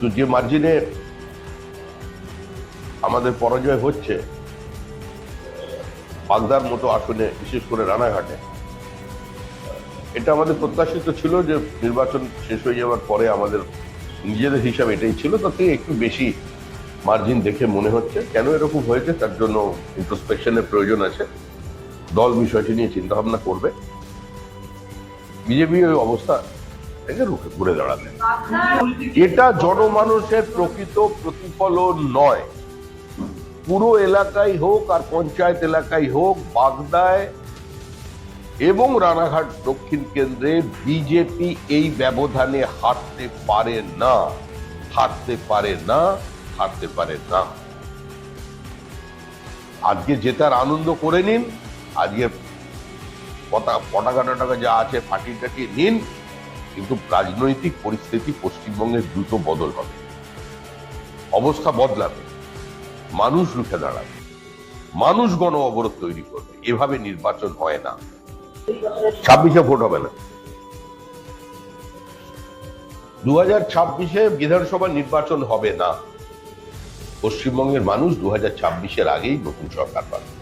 তো যে মার্জিনে আমাদের পরাজয় হচ্ছে, বাগদার মতো আসনে, বিশেষ করে রানাঘাটে, এটা আমাদের প্রত্যাশিত ছিল যে নির্বাচন শেষ হয়ে যাওয়ার পরে আমাদের নিজেদের হিসাব এটাই ছিল, তাতে একটু বেশি মার্জিন দেখে মনে হচ্ছে। কেন এরকম হয়েছে? তার জন্য ইন্ট্রোস্পেকশনের প্রয়োজন আছে। দল বিষয়টি নিয়ে চিন্তা ভাবনা করবে। বিজেপি ওই অবস্থা থেকে রুখে ঘুরে দাঁড়াবে। এটা জনমানুষের প্রকৃত প্রতিফলন নয়। পুরো এলাকায় হোক আর পঞ্চায়েত এলাকায় হোক, বাগদায় এবং রানাঘাট দক্ষিণ কেন্দ্রে বিজেপি এই ব্যবধানে হারতে পারে না, হারতে পারে না, হারতে পারে না। আজকে জেতার আনন্দ করে নিন, আজকে পতাকা পটাকা যা আছে ফাটিয়ে টাটিয়ে নিন। কিন্তু রাজনৈতিক পরিস্থিতি পশ্চিমবঙ্গে দ্রুত বদল হবে। অবস্থা বদলাবে। মানুষ রুখে দাঁড়াবে। মানুষ গণ অবরোধ তৈরি করবে। এভাবে নির্বাচন হয় না। ছাব্বিশে ভোট হবে না। দু হাজার ছাব্বিশে বিধানসভা নির্বাচন হবে না। পশ্চিমবঙ্গের মানুষ দু হাজার ছাব্বিশের আগেই নতুন সরকার পাবে।